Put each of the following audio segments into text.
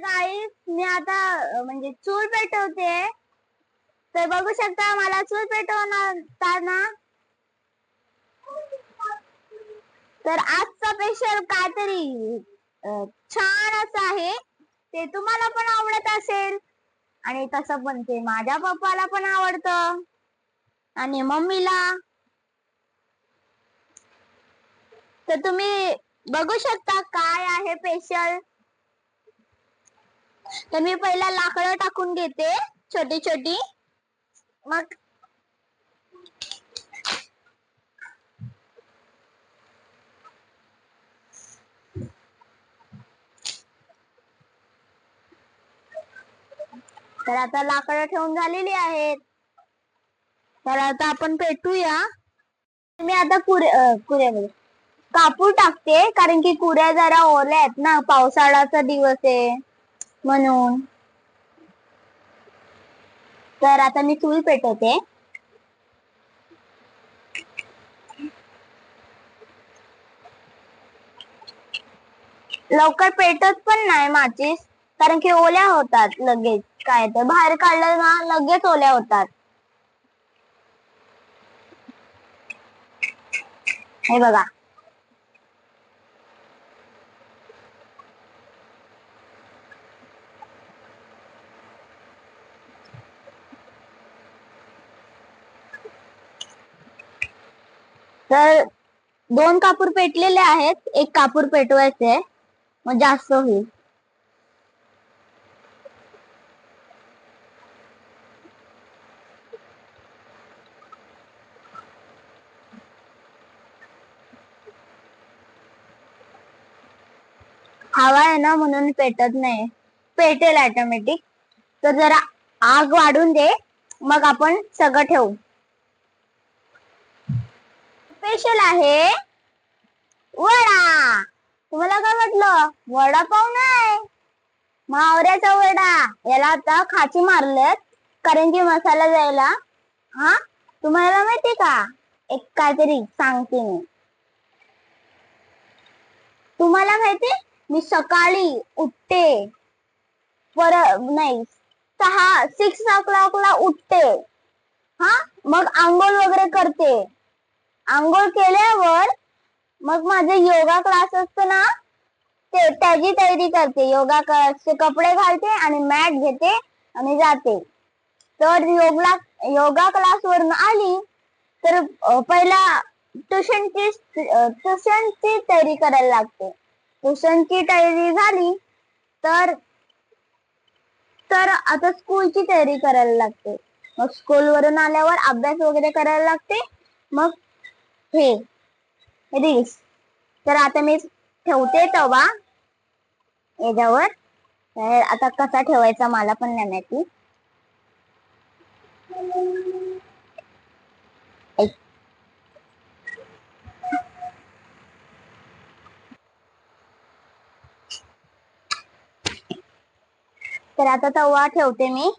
गाईस मी आता म्हणजे चूल पेटवते. तर बघू शकता मला चूल पेटवताना. तर आजचा स्पेशल काहीतरी छान असं आहे. ते तुम्हाला पण आवडत असेल. आणि तसं पण ते माझ्या पप्पाला पण आवडतं. आणि मम्मीला. तर तुम्ही बघू शकता काय आहे स्पेशल तर मी पहिला लाकडं टाकून घेते छोटी छोटी. मग तर आता लाकडं ठेवून झालेली आहेत. तर आता आपण पेटूया. मी आता कुरे कुऱ्यामध्ये कापूर टाकते कारण की कुऱ्या जरा ओल्या आहेत ना पावसाळ्याचा दिवस आहे. म्हणून. तर आता मी चूल पेटवते. लवकर पेटत पण नाही माचीस. कारण की ओल्या होतात लगेच काय तर. बाहेर काढलं ना लगेच ओल्या होतात. हे बघा. तर दोन कापूर पेटलेले आहेत एक कापूर पेटवायचे मग जास्त होईल. हवा आहे ना म्हणून पेटत नाही. पेटेल ऑटोमॅटिक तर जरा आग वाढून दे मग आपण सगळं ठेवू. स्पेशल आहे? वडा. तुम्हाला काय वाटलं? वडापाव नाही मावऱ्याचा वडा. याला आता खाची मारलेत कारण की मसाला जायला हा? तुम्हाला माहिती का? एक काहीतरी सांगते मी. तुम्हाला माहिती मी सकाळी उठते. पर नाही सहा सिक्स ओ क्लॉकला उठते. हा? मग आंघोळ वगैरे करते. आंघोळ केल्यावर मग माझे योगा क्लास असतो ना ते त्याची तयारी करते. योगा क्लासचे कपडे घालते आणि मॅट घेते आणि जाते. तर योगा योगा क्लास वरून आली तर पहिला ट्युशनची ट्युशनची तयारी करायला लागते. ट्युशनची तयारी झाली तर तर आता स्कूलची तयारी करायला लागते. मग स्कूल वरून आल्यावर अभ्यास वगैरे करायला लागते. मग हे रील्स तर आता मी ठेवते तवा याच्यावर. तर आता कसा ठेवायचा मला पण नाही माहिती. तर आता तवा ठेवते मी.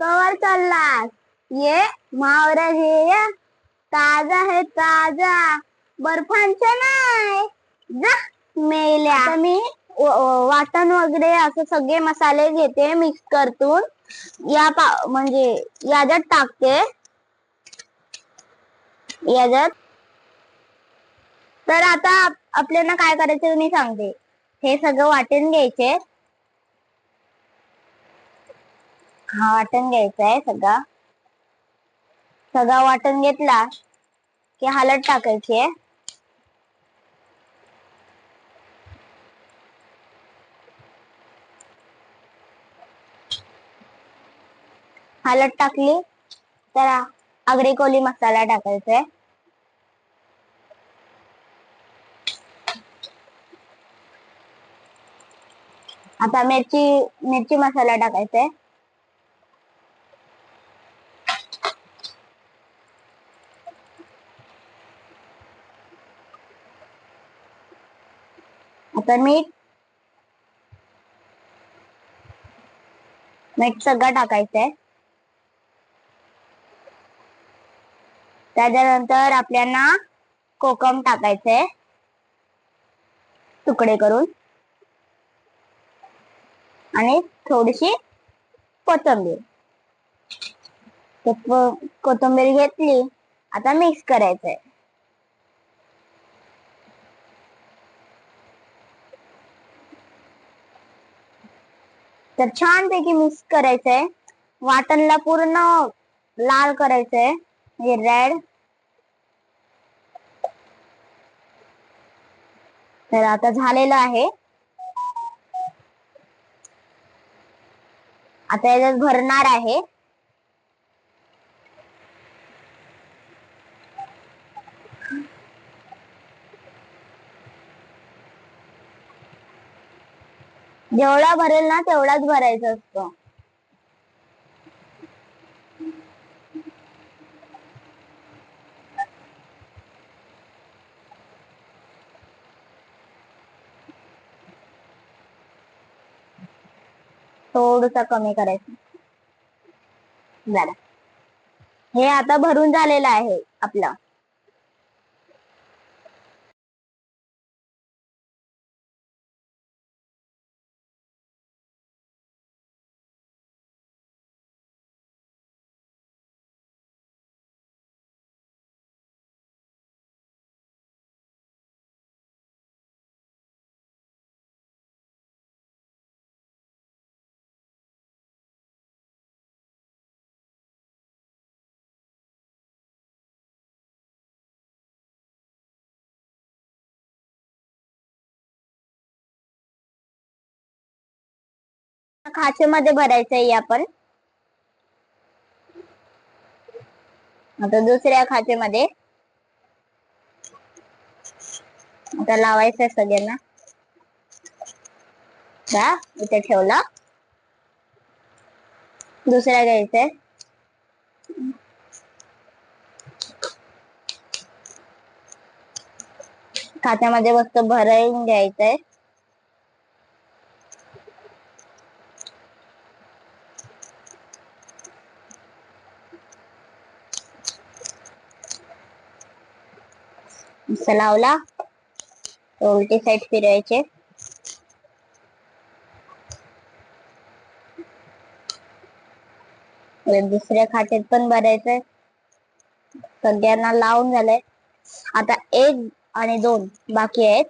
कवर चाललास? ये मावरा हे ताजा आहे ताजा. बर्फांच्या नाही. जा मेल्या. आता मी वाटण वगैरे असं सगळे मसाले घेते मिक्स करतून. या पा म्हणजे याच्यात टाकते. याच्यात. तर आता आपल्याला काय करायचं मी सांगते. हे सगळं वाटण घ्यायचे. हा वाटण घ्यायचा आहे सगळा. सगळा वाटण घेतला की हालत टाकायची आहे. हालत टाकली तर आगरी कोली मसाला टाकायचा आहे. आता मिरची मिरची मसाला टाकायचा आहे. आता मीठ मीठ सगळं टाकायचंय. त्याच्यानंतर आपल्याला कोकम टाकायचंय. तुकडे करून. आणि थोडीशी कोथंबीर. कोथंबीर घेतली. आता मिक्स करायचंय. तर छानपैकी मिक्स करायचंय. वाटणला पूर्ण लाल करायचंय. म्हणजे रेड तर आता झालेलं आहे. आता याच्यात भरणार आहे. जेवढा भरेल ना तेवढाच भरायचा असतो. थोडस कमी करायचं. झालं हे आता भरून झालेलं आहे आपलं. खाचेमध्ये भरायचंय आपण. आता दुसऱ्या खाचेमध्ये आता लावायचंय सगळ्यांना. इथे ठेवला. दुसऱ्या घ्यायचंय. खात्यामध्ये मस्त भरायला घ्यायचंय. लावला. उलटी साईड फिरायचे दुसऱ्या खात्यात पण भरायचंय. सगळ्यांना लावून झालंय. आता एक आणि दोन बाकी आहेत.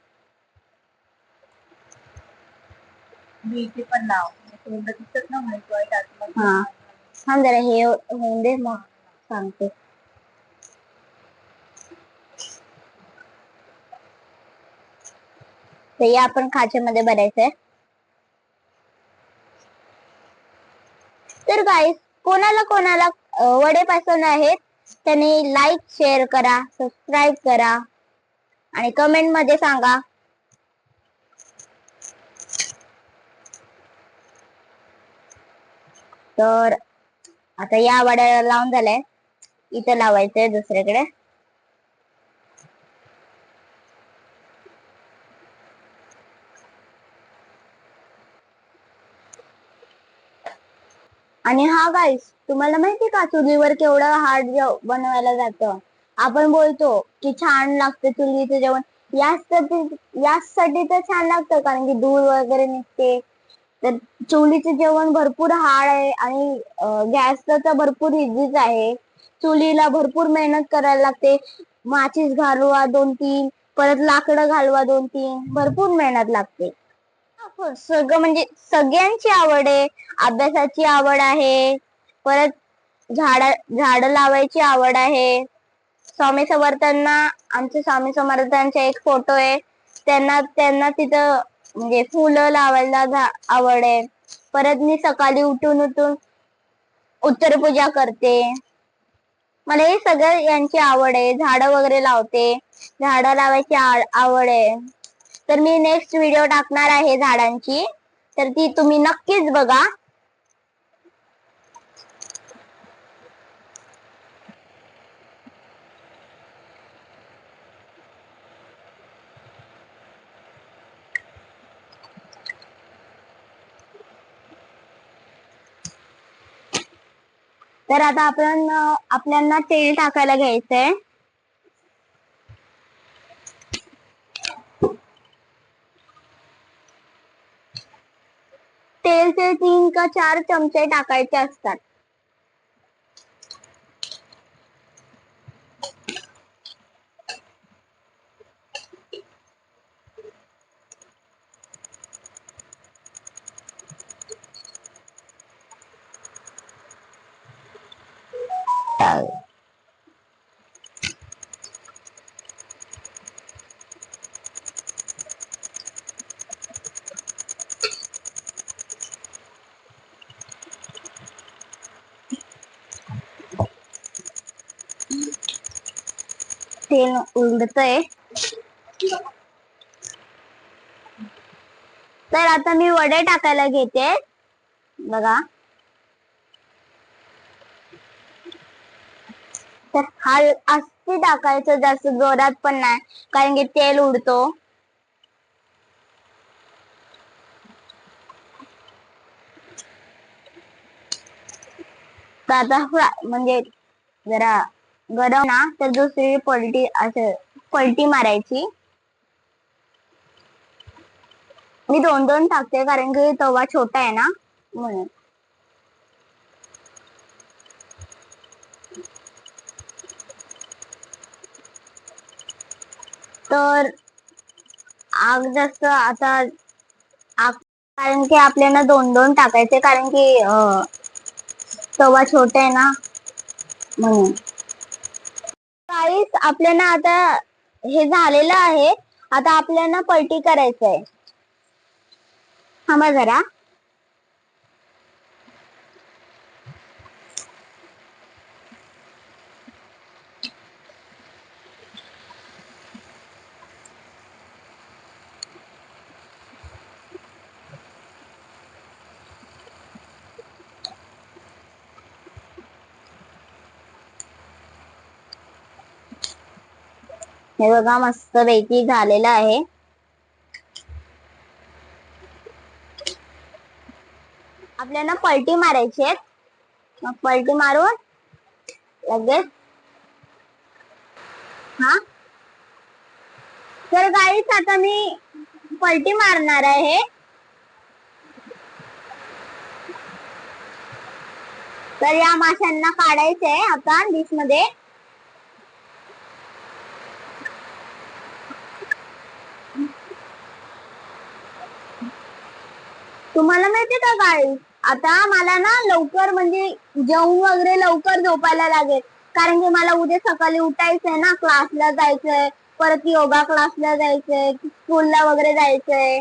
पण लाव. हा. थांब जरा हे होऊन दे मग सांगते. तर या आपण खाचेमध्ये भरायचंय. तर गाईस कोणाला कोणाला वडे पसंत आहेत त्यांनी लाईक शेअर करा सबस्क्राईब करा आणि कमेंटमध्ये सांगा. तर आता या वड्याला लावून झालंय. इथं लावायचंय दुसऱ्याकडे आणि हा गाईस तुम्हाला माहिती का चुलीवर केवढं हार्ड बनवायला जातं? आपण बोलतो की छान लागतं चुलीचं जेवण. यासाठी यासाठी तर छान लागतं कारण की धूळ वगैरे निघते. तर चुलीचं जेवण भरपूर हार्ड आहे आणि गॅसचं तर भरपूर इझीच आहे. चुलीला भरपूर मेहनत करायला लागते. माचीस घालवा दोन तीन परत लाकडं घालवा दोन तीन भरपूर मेहनत लागते. हो, सगळं म्हणजे सगळ्यांची आवड आहे. अभ्यासाची आवड आहे. परत झाड झाड लावायची आवड आहे. स्वामी समर्थांना आमचे स्वामी समर्थांचा एक फोटो आहे. त्यांना त्यांना तिथं म्हणजे फुलं लावायला आवड आहे. परत मी सकाळी उठून उठून उत्तर पूजा करते. मला हे सगळं यांची आवड आहे. झाड वगैरे लावते. झाड लावायची आवड आहे. तर मी नेक्स्ट व्हिडिओ टाकणार आहे झाडांची. तर ती तुम्ही नक्कीच बघा. तर आता आपण आपल्याला तेल टाकायला घ्यायचंय. तेलचे का चार चमचे टाकायचे असतात? तेल उलटतय तर आता मी वडे टाकायला घेते. बघा. तर हा असते टाकायचं जास्त जोरात पण नाही कारण की तेल उडतो. तर आता म्हणजे जरा गरम ना तर दुसरी पलटी असं पलटी मारायची. मी दोन दोन टाकते कारण की तवा छोटा आहे ना म्हणून. तर आग जास्त आता आग कारण की आपल्याला दोन दोन टाकायचे कारण की अं, तवा छोटा आहे ना म्हणून. काहीच आपल्याला आता हे झालेलं आहे. आता आपल्याला पलटी करायचं आहे थांबा जरा. हे बघा मस्त पैकी झालेलं आहे. आपल्याला पलटी मारायची आहेत. मग पलटी मारून लगेच हा? तर गाईच आता मी पलटी मारणार आहे. तर या माशांना काढायचंय आता डिशमध्ये. तुम्हाला माहितीये का गाईस आता मला ना लवकर म्हणजे जेवण वगैरे लवकर झोपायला लागेल. कारण की मला उद्या सकाळी उठायचंय ना क्लासला जायचंय. परत योगा क्लासला जायचंय स्कूलला वगैरे जायचंय.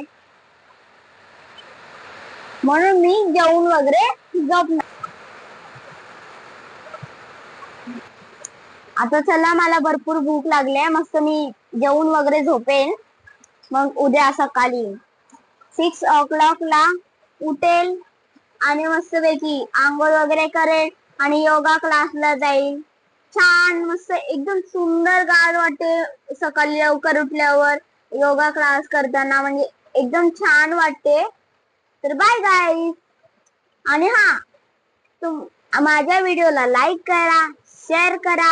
म्हणून मी जेवण वगैरे झोपणार. आता चला मला भरपूर भूक लागली मस्त मी जेवण वगैरे झोपेन. मग उद्या सकाळी. सिक्स ओ क्लॉक ला उठेल आणि मस्तपैकी आंघोळ वगैरे करेल आणि योगा क्लासला जाईल. छान मस्त एकदम सुंदर गार वाटते सकाळी लवकर उठल्यावर. योगा क्लास करताना म्हणजे एकदम छान वाटते. तर बाय गाईज आणि हा तुम माझ्या व्हिडिओला लाईक करा शेअर करा.